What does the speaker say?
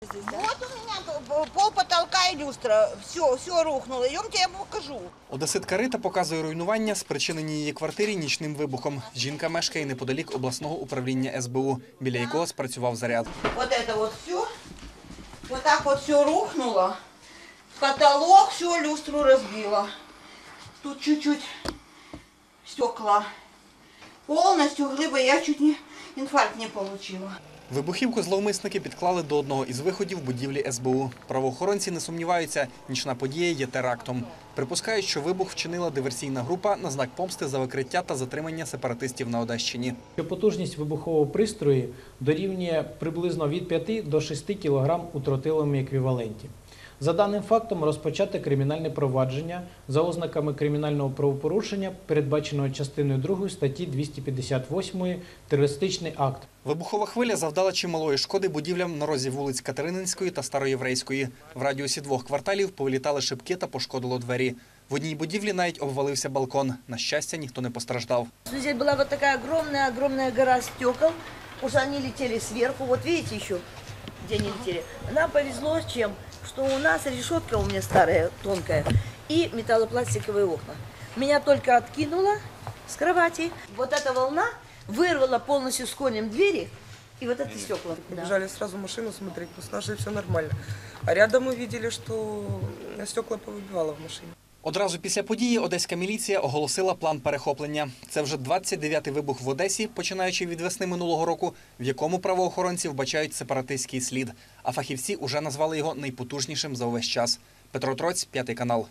Вот у меня пол потолка и люстра. Все, все рухнуло. Идемте, я вам покажу. Одеситка Рита показує руйнування, спричинені її квартирі нічним вибухом. Жінка мешкає неподалік обласного управління СБУ, біля якого спрацював заряд. Вот это вот все. Вот так вот все рухнуло. Потолок, все люстру разбило. Тут чуть-чуть стекла. Полностью глыба. Я чуть не инфаркт не получила. Вибухівку зловмисники підклали до одного із виходів будівлі СБУ. Правоохоронці не сумніваються, нічна подія є терактом. Припускають, що вибух вчинила диверсійна група на знак помсти за викриття та затримання сепаратистів на Одещині. потужність вибухового пристрою дорівнює приблизно від 5 до 6 кг у тротиловому еквіваленті. За даним фактом розпочати кримінальне провадження за ознаками кримінального правопорушення, передбаченого частиною 2 статті 258 терористичний акт. Вибухова хвиля завдала чималої шкоди будівлям на розі вулиць Катерининської та Староєврейської. В радіусі двох кварталів повилітали шибки та пошкодило двері. В одній будівлі навіть обвалився балкон. На щастя, ніхто не постраждав. Здесь была вот такая огромная-огромная гора стекол. Уж они летели сверху. Вот видите еще, где они летели. Нам повезло чем? Что у нас решетка у меня старая, тонкая, и металлопластиковые окна. Меня только откинуло с кровати. Вот эта волна вырвала полностью с корнем двери и вот эти стекла. Да. Побежали сразу в машину смотреть, но с нашей все нормально. А рядом мы видели, что стекла повыбивало в машине. Одразу після події одеська міліція оголосила план перехоплення. Це вже 29-й вибух в Одесі, починаючи від весни минулого року, в якому правоохоронці вбачають сепаратистський слід. А фахівці уже назвали його найпотужнішим за увесь час. Петро Троць, п'ятий канал.